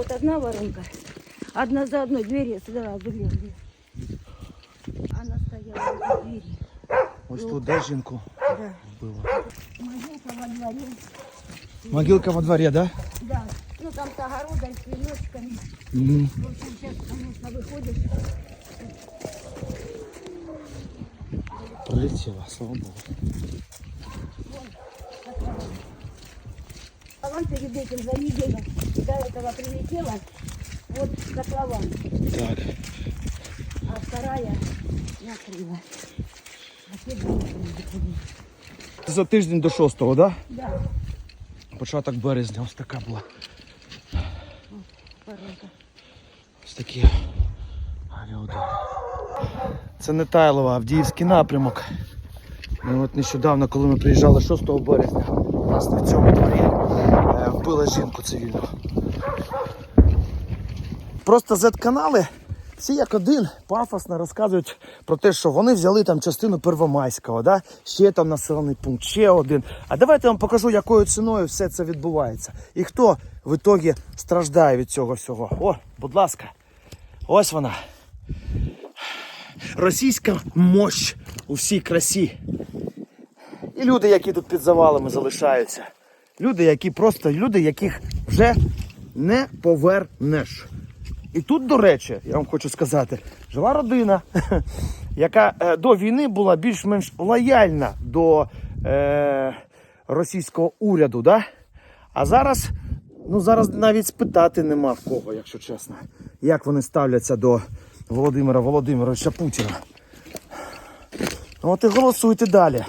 вот одна воронка, одна за одной двери сразу лезли. Она стояла возле двери. Ось тут де жінку Да. вбила. Могилка во дворе. Могилка во дворі, да? Да. Ну там с огородом, с веночками. Угу. В общем, сейчас, конечно, выходишь. Прилетіла, слава Богу. Котлован перед этим за неделю до этого прилетела. Вот котлован, Так. а вторая накрыла. А те две накрыли. За тиждень до 6-го, да? Да, Початок березня, ось така була. воронка. Ось такі авіаудари. Це не Тайлова, Авдіївський напрямок. І от нещодавно, коли ми приїжджали 6 березня, власне в цьому дворі вбили жінку цивільну. Просто Z-канали всі як один пафосно розказують про те, що вони взяли там частину Первомайського, да? ще там населений пункт, ще один. А давайте я вам покажу, якою ціною все це відбувається. І хто в ітогі страждає від цього всього. О, будь ласка, ось вона. Російська мощ у всій красі. І люди, які тут під завалами залишаються. Люди, які просто люди, яких вже не повернеш. І тут, до речі, я вам хочу сказати, жила родина, яка е, до війни була більш-менш лояльна до е, російського уряду. Да? А зараз, ну зараз навіть спитати нема в кого, якщо чесно, як вони ставляться до Володимира Володимировича Путіна. От і голосуйте далі.